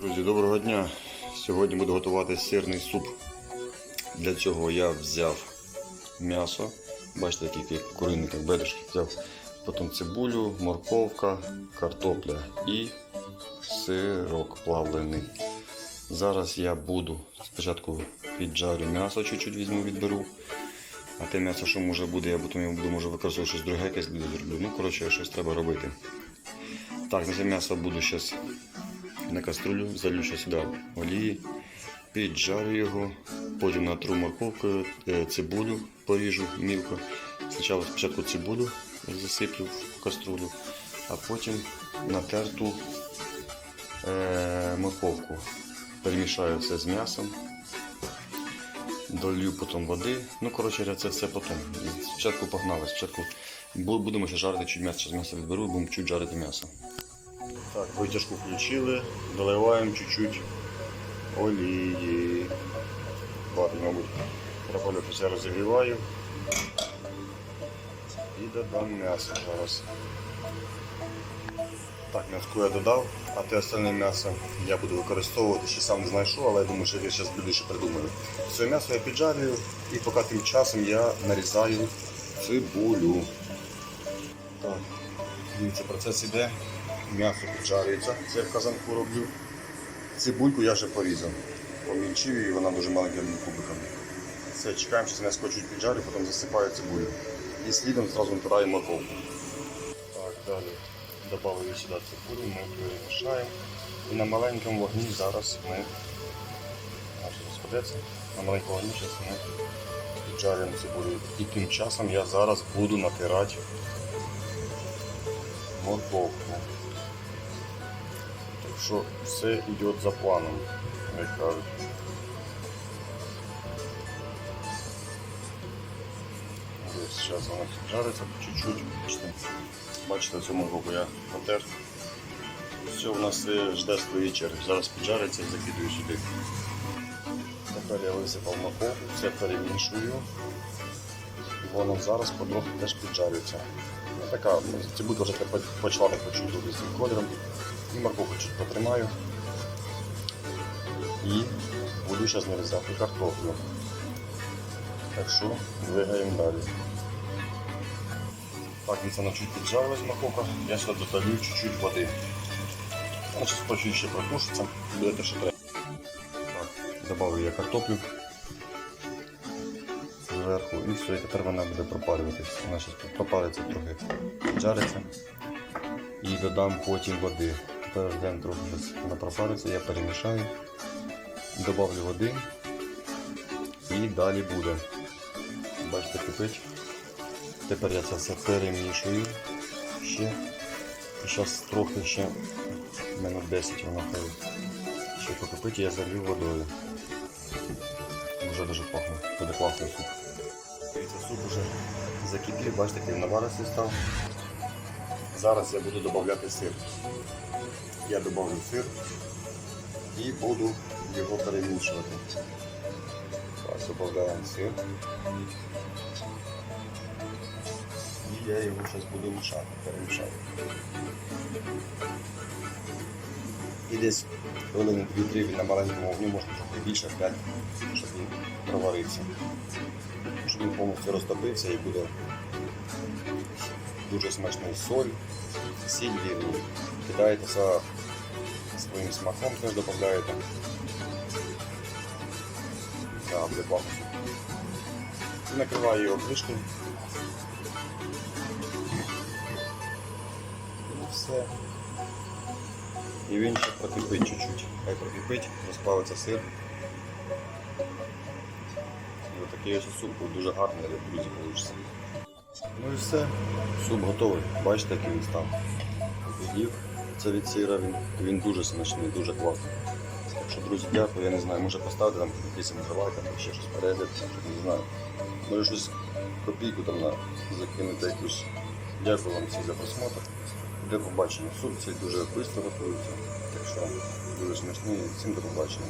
Друзі, доброго дня! Сьогодні буду готувати сирний суп. Для цього я взяв м'ясо. Бачите, такі як куриник, як бедришки взяв. Потім цибулю, морковка, картопля і сирок плавлений. Зараз я буду спочатку піджарю м'ясо, чуть-чуть візьму, відберу. А те м'ясо, що може буде, я потім буду може використовувати щось друге, якесь буде зроблю. Ну, коротше, щось треба робити. Так, на це м'ясо буду зараз на каструлю, залью ще сюди олії, піджарю його, потім натру морковкою, е, цибулю поріжу мілко. Спочатку, спочатку цибулю засиплю в каструлю, а потім натерту е, морковку. Перемішаю це з м'ясом, долью потім води. Ну, коротше, це все потім. Спочатку погнали. Спочатку будемо ще жарити чуть м'ясо. Зараз м'ясо відберу будемо чуть жарити м'ясо. Так, витяжку включили, доливаємо чуть-чуть олії. Ладно, мабуть, пропалюватися я розігріваю. І додам м'ясо зараз. Так, м'яску я додав, а те остальне м'ясо я буду використовувати, ще сам знаю але я думаю, що я зараз більше придумаю. Це м'ясо я піджарюю і поки тим часом я нарізаю цибулю. Так, дивіться, процес іде. М'ясо піджарюється, це я в казанку роблю. Цибульку я вже порізав. Помільчив її, вона дуже маленькими кубиками. Все, чекаємо, що м'ясо чуть піджарю, потім засипаю цибулю. І слідом одразу натираємо морковку. Так, далі додаю сюди цибулю, ми перемішаємо. І на маленькому вогні зараз ми розходиться, на маленькому вогні зараз ми піджарюємо цибулю. І тим часом я зараз буду натирати морковку. Що все йде за планом, як кажуть. Ось зараз вона жариться чуть-чуть. Бачите, цю морковку я натер. Все, у нас жде своєї черги. Зараз піджариться і закидую сюди. Тепер я висипав морковку, все перемішую. Воно зараз потрохи теж піджарюється. Така, цибулька вже почала почути з цим кольором. І морковку чуть потримаю. І буду зараз нарізати картоплю. Так що двигаємо далі. Так, від вона чуть піджарилась морковка, я сюди додаю чуть-чуть води. Вона зараз ще протушиться, буде те, що треба. Так, додав я картоплю зверху і все, і тепер вона буде пропарюватись. Вона зараз пропариться трохи, жариться. І додам потім води. Тепер ждемо трохи, вона пропариться, я перемішаю, добавлю води і далі буде. Бачите, кипить. Тепер я це все перемішую ще. І зараз трохи ще минут 10 воно ще покипить, я залью водою. Вже дуже пахне, буде класний суп. Дивіться, суп вже закипів, бачите, який наваристий став. Зараз я буду додавати сир. Я додавлю сир і буду його перемішувати. Так, додаємо сир. І я його зараз буду мішати, перемішати. І десь хвилин 2-3 на маленькому вогні, можна трохи більше 5, щоб він проварився. Щоб він повністю розтопився і буде дуже смачний соль, сіль вірну. Кидаєте за своїм смаком, теж додаєте. Накриваю його кришкою. Все. І він прокипить чуть-чуть. Хай прокипить, розплавиться сир. І отакий ось суп був дуже гарний, як друзі вийде. Ну і все. Суп готовий. Бачите, який він став. Відів. Це від сира, він, він дуже смачний, дуже класний. Так що, друзі, дякую, я не знаю, може поставити там якийсь наживай, там ще щось перегляд, не знаю. Може щось копійку там на закинути якусь. Дякую вам всім за просмотр. До побачення. Суп цей дуже швидко готується. Так що дуже смачний. Всім до побачення.